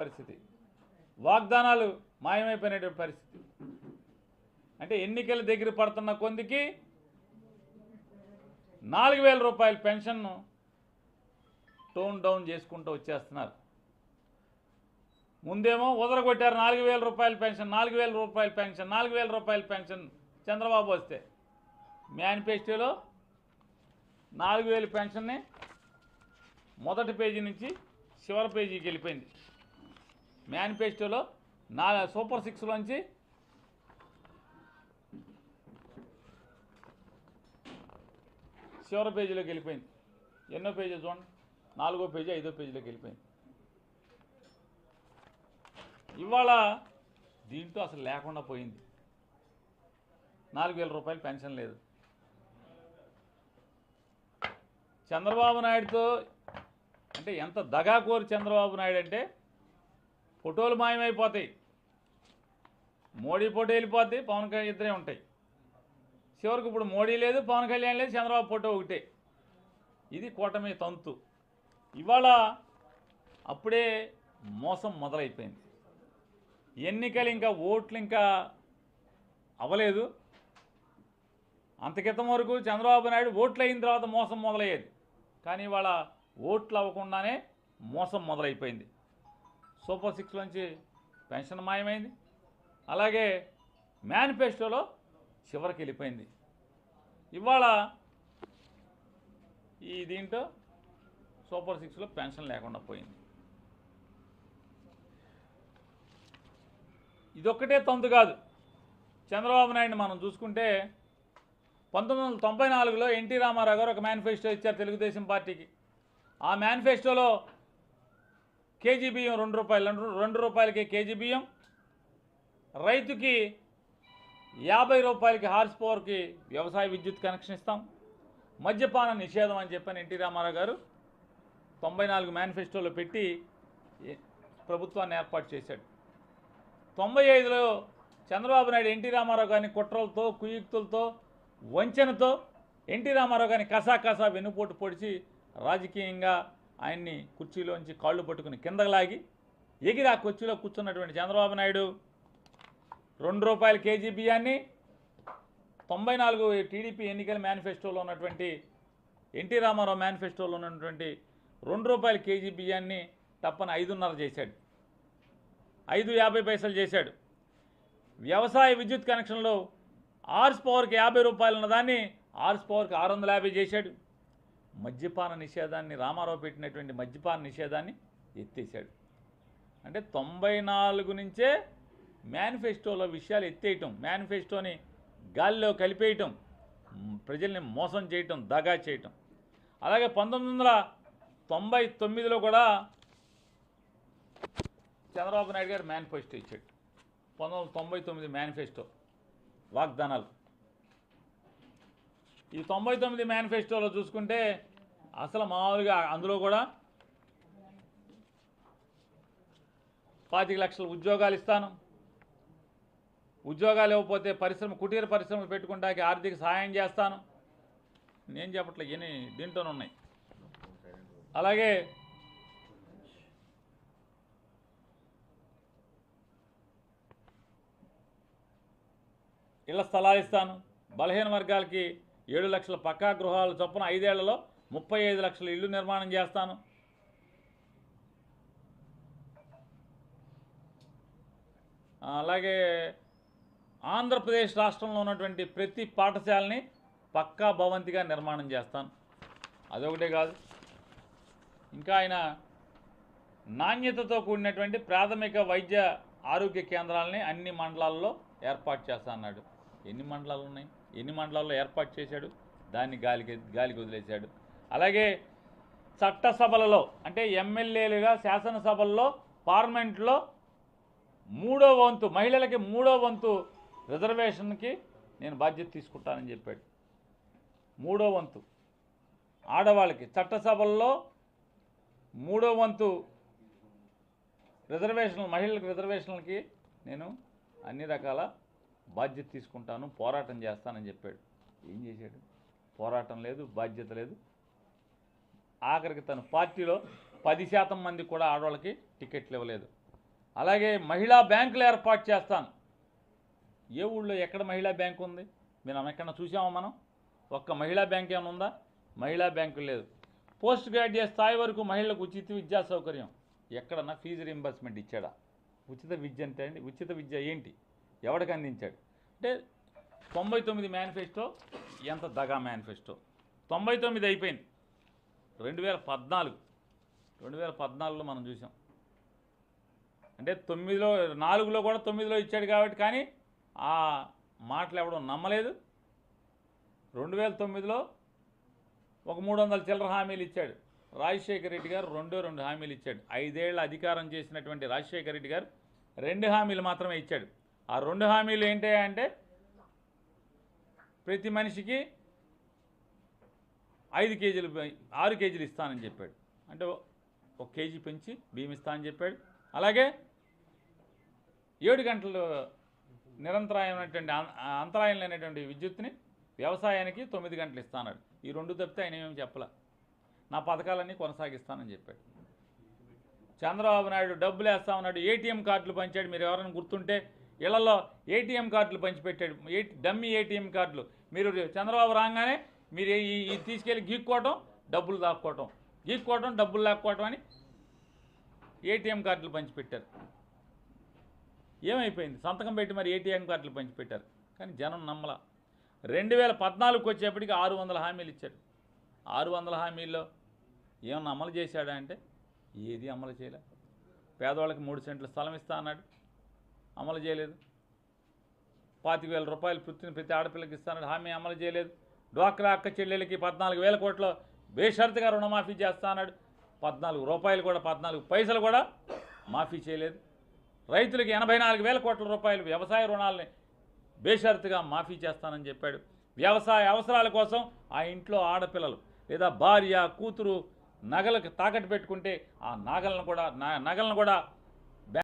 పరిస్థితి. వాగ్దానాలు మాయమైపోయినటువంటి పరిస్థితి. అంటే ఎన్నికల దగ్గర పడుతున్న కొందికి నాలుగు వేల రూపాయల పెన్షన్ను టోన్ డౌన్ చేసుకుంటూ వచ్చేస్తున్నారు. ముందేమో ఉదరగొట్టారు నాలుగు వేల రూపాయల పెన్షన్ నాలుగు వేల రూపాయల పెన్షన్ నాలుగు వేల రూపాయల పెన్షన్ చంద్రబాబు వస్తే. మేనిఫెస్టోలో నాలుగు వేల పెన్షన్ని మొదటి పేజీ నుంచి చివరి పేజీకి వెళ్ళిపోయింది. మేనిఫెస్టోలో నా సూపర్ సిక్స్లోంచి చివరి పేజీలోకి వెళ్ళిపోయింది. ఎన్నో పేజీ చూడండి. నాలుగో పేజీ ఐదో పేజీలోకి వెళ్ళిపోయింది. ఇవాళ దీంట్లో అసలు లేకుండా పోయింది. నాలుగు వేల రూపాయలు పెన్షన్ లేదు. చంద్రబాబు నాయుడుతో అంటే ఎంత దగాకోరు చంద్రబాబు నాయుడు అంటే ఫోటోలు మాయమైపోతాయి. మోడీ ఫోటో వెళ్ళిపోద్ది పవన్ కళ్యాణ్ ఇద్దరే ఉంటాయి. చివరికి ఇప్పుడు మోడీ లేదు పవన్ కళ్యాణ్ లేదు చంద్రబాబు ఫోటో ఒకటే. ఇది కూటమి తంతు. ఇవాళ అప్పుడే మోసం మొదలైపోయింది. ఎన్నికలు ఇంకా ఓట్లు ఇంకా అవ్వలేదు. అంత క్రితం వరకు చంద్రబాబు నాయుడు ఓట్లు అయిన తర్వాత మోసం మొదలయ్యేది. కానీ ఇవాళ ఓట్లు అవ్వకుండానే మోసం మొదలైపోయింది. సూపర్ సిక్స్ నుంచి పెన్షన్ మాయమైంది. అలాగే మేనిఫెస్టోలో చివరికి వెళ్ళిపోయింది. ఇవాళ ఈ దీంట్లో సూపర్ సిక్స్లో పెన్షన్ లేకుండా పోయింది. ఇదొక్కటే తంతు కాదు. చంద్రబాబు నాయుడిని మనం చూసుకుంటే పంతొమ్మిది వందల తొంభై నాలుగులో ఎన్టీ రామారావు గారు ఒక మేనిఫెస్టో ఇచ్చారు తెలుగుదేశం పార్టీకి. ఆ మేనిఫెస్టోలో కేజీ బియ్యం రెండు రూపాయలు రెండు రూపాయలకే రూపాయలకి కేజీ బియ్యం. రైతుకి యాభై రూపాయలకి హార్స్ పవర్కి వ్యవసాయ విద్యుత్ కనెక్షన్ ఇస్తాం. మద్యపాన నిషేధం అని చెప్పని ఎన్టీ రామారావు గారు తొంభై నాలుగు మేనిఫెస్టోలో పెట్టి ప్రభుత్వాన్ని ఏర్పాటు చేశాడు. తొంభై ఐదులో చంద్రబాబు నాయుడు ఎన్టీ రామారావు గారిని కుట్రలతో కుయుక్తులతో వంచనతో ఎన్టీ రామారావు గారిని కసా కసా వెన్నుపోటు పొడిచి రాజకీయంగా ఆయన్ని కుర్చీలోంచి కాళ్ళు పట్టుకుని కిందకు లాగి ఎగిరి ఆ కుర్చీలో కూర్చున్నటువంటి చంద్రబాబు నాయుడు రెండు రూపాయల కేజీ బియ్యాన్ని తొంభై నాలుగు టీడీపీ ఎన్నికల మేనిఫెస్టోలో ఉన్నటువంటి ఎన్టీ రామారావు మేనిఫెస్టోలో ఉన్నటువంటి రెండు రూపాయల కేజీ బియ్యాన్ని తప్పని ఐదున్నర చేశాడు. ఐదు యాభై పైసలు చేశాడు. వ్యవసాయ విద్యుత్ కనెక్షన్లో ఆర్స్ పవర్కి యాభై రూపాయలు ఉన్నదాన్ని ఆర్స్ పవర్కి ఆరు వందల యాభై చేశాడు. మద్యపాన నిషేధాన్ని రామారావు పెట్టినటువంటి మద్యపాన నిషేధాన్ని ఎత్తేసాడు. అంటే తొంభై నాలుగు నుంచే మేనిఫెస్టోలో విషయాలు ఎత్తేయటం మేనిఫెస్టోని గాలిలో కలిపేయటం ప్రజల్ని మోసం చేయటం దగా చేయటం. అలాగే పంతొమ్మిది వందల తొంభై తొమ్మిదిలో కూడా చంద్రబాబు నాయుడు గారు మేనిఫెస్టో ఇచ్చాడు. పంతొమ్మిది వందల తొంభై తొమ్మిది మేనిఫెస్టో వాగ్దానాలు. ఈ తొంభై తొమ్మిది మేనిఫెస్టోలో చూసుకుంటే అసలు మామూలుగా అందులో కూడా పాతిక లక్షల ఉద్యోగాలు ఇస్తాను. ఉద్యోగాలు ఇవ్వకపోతే పరిశ్రమ కుటీర పరిశ్రమలు పెట్టుకుంటాకి ఆర్థిక సహాయం చేస్తాను. నేను చెప్పట్లే ఇవన్నీ దీంట్లోనే ఉన్నాయి. అలాగే ఇళ్ళ స్థలాలు ఇస్తాను. బలహీన వర్గాలకి ఏడు లక్షల పక్కా గృహాలు చొప్పున ఐదేళ్ళలో ముప్పై ఐదు లక్షల ఇల్లు నిర్మాణం చేస్తాను. అలాగే ఆంధ్రప్రదేశ్ రాష్ట్రంలో ఉన్నటువంటి ప్రతి పాఠశాలని పక్కా భవంతిగా నిర్మాణం చేస్తాను. అదొకటే కాదు. ఇంకా ఆయన నాణ్యతతో కూడినటువంటి ప్రాథమిక వైద్య ఆరోగ్య కేంద్రాలని అన్ని మండలాల్లో ఏర్పాటు చేస్తా అన్నాడు. ఎన్ని మండలాలు ఉన్నాయి? ఎన్ని మండలాల్లో ఏర్పాటు చేశాడు? దాన్ని గాలికి గాలికి వదిలేశాడు. అలాగే చట్టసభలలో అంటే ఎమ్మెల్యేలుగా శాసనసభల్లో పార్లమెంట్లో మూడో వంతు మహిళలకి మూడో వంతు రిజర్వేషన్కి నేను బాధ్యత తీసుకుంటానని చెప్పాడు. మూడో వంతు. ఆడవాళ్ళకి చట్టసభల్లో మూడో వంతు రిజర్వేషన్లు మహిళలకు రిజర్వేషన్లకి నేను అన్ని రకాల బాధ్యత తీసుకుంటాను పోరాటం చేస్తానని చెప్పాడు. ఏం చేశాడు? పోరాటం లేదు బాధ్యత లేదు. ఆఖరికి తన పార్టీలో పది శాతం మంది కూడా ఆడవాళ్ళకి టికెట్లు ఇవ్వలేదు. అలాగే మహిళా బ్యాంకులు ఏర్పాటు చేస్తాను. ఏ ఊళ్ళో ఎక్కడ మహిళా బ్యాంకు ఉంది? మేము ఎక్కడన్నా చూసామా మనం? ఒక్క మహిళా బ్యాంక్ ఏమైనా ఉందా? మహిళా బ్యాంకు లేదు. పోస్ట్ గ్రాడ్యుయేట్ స్థాయి వరకు మహిళలకు ఉచిత విద్యా సౌకర్యం. ఎక్కడన్నా ఫీజు రింబర్స్మెంట్ ఇచ్చాడా? ఉచిత విద్య అంటే అండి ఉచిత విద్య ఏంటి? ఎవడికి అందించాడు? అంటే తొంభై తొమ్మిది మేనిఫెస్టో ఎంత దగా మేనిఫెస్టో? తొంభై తొమ్మిది అయిపోయింది. రెండు వేల పద్నాలుగు. రెండు వేల పద్నాలుగులో మనం చూసాం. అంటే తొమ్మిదిలో నాలుగులో కూడా తొమ్మిదిలో ఇచ్చాడు కాబట్టి కానీ ఆ మాటలు ఎవడం నమ్మలేదు. రెండు వేల తొమ్మిదిలో ఒక మూడు వందల చిల్లర హామీలు ఇచ్చాడు. రాజశేఖర రెడ్డి గారు రెండో రెండు హామీలు ఇచ్చాడు. ఐదేళ్ళ అధికారం చేసినటువంటి రాజశేఖర రెడ్డి గారు రెండు హామీలు మాత్రమే ఇచ్చాడు. ఆ రెండు హామీలు ఏంటి అంటే ప్రతి మనిషికి ఐదు కేజీలు ఆరు కేజీలు ఇస్తానని చెప్పాడు. అంటే ఒక కేజీ పెంచి బియ్యం ఇస్తానని చెప్పాడు. అలాగే ఏడు గంటలు నిరంతరాయమైనటువంటి అంతరాయం లేనటువంటి విద్యుత్ని వ్యవసాయానికి తొమ్మిది గంటలు ఇస్తానన్నాడు ఈ రెండు తప్పితే ఆయన ఏమేమి చెప్పలే. నా పథకాలన్నీ కొనసాగిస్తానని చెప్పాడు. చంద్రబాబు నాయుడు డబ్బులు వేస్తామన్నాడు ఏటీఎం కార్డులు పంచాడు. మీరు ఎవరైనా గుర్తుంటే ఇళ్ళలో ఏటీఎం కార్డులు పంచిపెట్టాడు. ఏ డమ్మీ ఏటీఎం కార్డులు. మీరు చంద్రబాబు రాగానే మీరు ఈ తీసుకెళ్ళి గీక్కోవటం డబ్బులు దాక్కోవటం. గీక్కోవటం డబ్బులు లాక్కోవటం అని ఏటీఎం కార్డులు పంచిపెట్టారు. ఏమైపోయింది? సంతకం పెట్టి మరి ఏటీఎం కార్డులు పంచిపెట్టారు. కానీ జనం నమ్మల. రెండు వేల పద్నాలుగుకి వచ్చేప్పటికి ఆరు వందల హామీలు ఇచ్చాడు ఆరు వందల హామీల్లో ఏమన్నా అమలు చేశాడా అంటే ఏది అమలు చేయలే. పేదవాళ్ళకి మూడు సెంట్ల స్థలం ఇస్తా అన్నాడు. అమలు చేయలేదు. పాతిక వేల రూపాయలు ప్రతి ప్రతి ఆడపిల్లకి ఇస్తానన్నాడు హామీ అమలు చేయలేదు. డ్వాక్రా అక్క చెల్లెలకి పద్నాలుగు వేల కోట్ల బేషరతుగా రుణమాఫీ చేస్తా పద్నాలుగు రూపాయలు కూడా పద్నాలుగు పైసలు కూడా మాఫీ చేయలేదు. రైతులకు ఎనభై నాలుగు వేల కోట్ల రూపాయలు వ్యవసాయ రుణాలని బేషరతుగా మాఫీ చేస్తానని చెప్పాడు. వ్యవసాయ అవసరాల కోసం ఆ ఇంట్లో ఆడపిల్లలు లేదా భార్య కూతురు నగలకు తాకట్టు పెట్టుకుంటే ఆ నగలను కూడా నా- నగలను కూడా